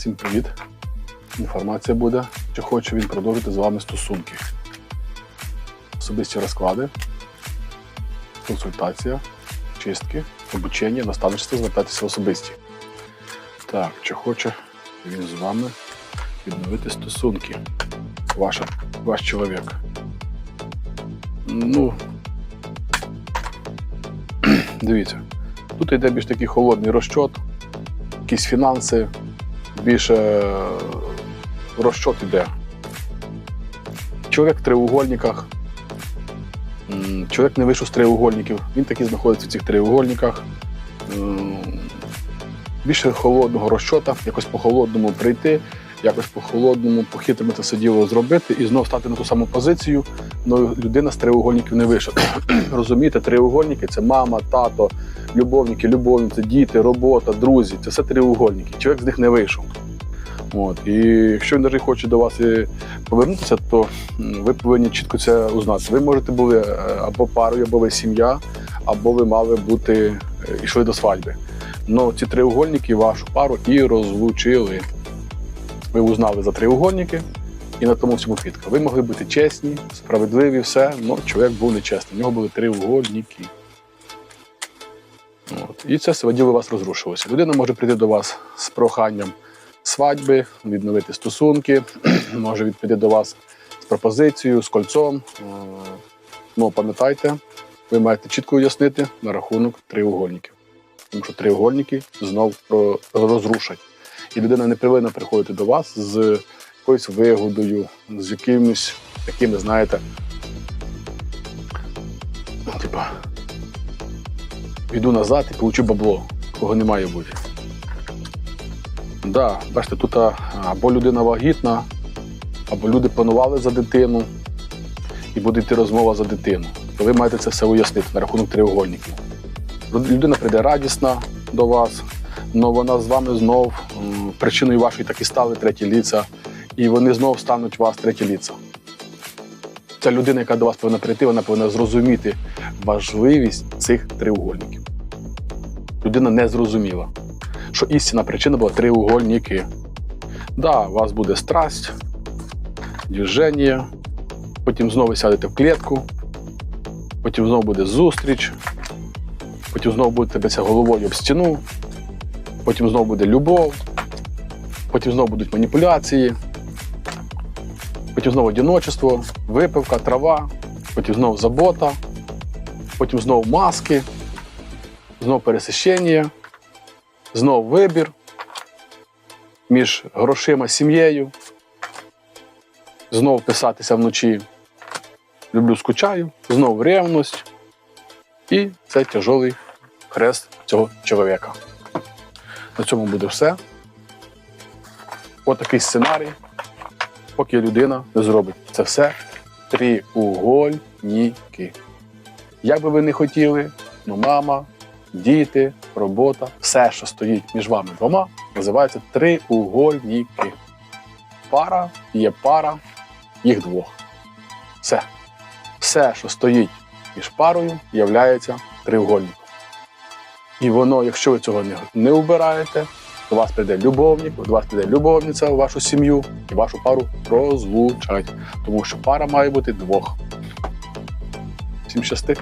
Всім привіт. Інформація буде, чи хоче він продовжити з вами стосунки. Особисті розклади, консультація, чистки, обучення, наставництво звертатися особисті. Так, чи хоче він з вами відновити стосунки? Ваша, ваш чоловік. Ну, дивіться, тут йде більш такий холодний розчот, якісь фінанси, більше е, розчот іде. Чоловік в треугольниках. Чоловік не вийшов з треугольників, він таки знаходиться в цих треугольниках. Більше холодного розчота, якось по-холодному прийти, якось по-холодному, по-хитрому це все діло зробити і знову стати на ту саму позицію. Ну, людина з треугольників не вийшла. Розумієте, треугольники це мама, тато, любовники, любовниці, діти, робота, друзі. Це все треугольники. Чоловік з них не вийшов. От. І якщо він навіть хоче до вас повернутися, то ви повинні чітко це узнати. Ви можете були е, або парою, або ви сім'я, або ви мали бути е, йшли до свадьби. Ну ці треугольники вашу пару і розлучили. Ви узнали за треугольники, і на тому всьому квітка. Ви могли бути чесні, справедливі, все, але чоловік був нечесний. У нього були треугольники. От. І це у вас розрушилося. Людина може прийти до вас з проханням свадьби, відновити стосунки, може прийти до вас з пропозицією, з кольцом. Е, Ну, пам'ятайте, ви маєте чітко уяснити на рахунок треугольників. Тому що треугольники знов розрушать. І людина не повинна приходити до вас з якоюсь вигодою, з якимось такими, знаєте, ну, типа, піду назад і получу бабло, кого не має бути. Да, бачите, тут або людина вагітна, або люди планували за дитину, і буде йти розмова за дитину. То ви маєте це все уяснити на рахунок треугольників. Людина прийде радісна до вас, але вона з вами знов м, причиною вашої так і стали треті ліца, і вони знов стануть вас треті ліца. Ця людина, яка до вас повинна прийти, вона повинна зрозуміти важливість цих треугольників. Людина не зрозуміла, що істинна причина була треугольники. Да, у вас буде страсть, движення, потім знову сядете в клітку, потім знову буде зустріч, потім знову будете битися головою об стіну, потім знову буде любов, потім знову будуть маніпуляції, потім знову одиночество, випивка, трава, потім знову забота, потім знову маски, знову пересищення, знову вибір між грошима сім'єю, знову писатися вночі. Люблю скучаю, знову ревність. І це тяжелий хрест цього чоловіка. На цьому буде все. Ось такий сценарій, поки людина не зробить це все тріугольники. Як би ви не хотіли, ну мама, діти, робота, все, що стоїть між вами двома, називається триугольники. Пара є пара їх двох. Все. Все, що стоїть між парою, являється триугольником. І воно, якщо ви цього не, убираєте, до вас прийде любовник, до вас прийде любовниця у вашу сім'ю і вашу пару розлучать. Тому що пара має бути двох. Всім щасти.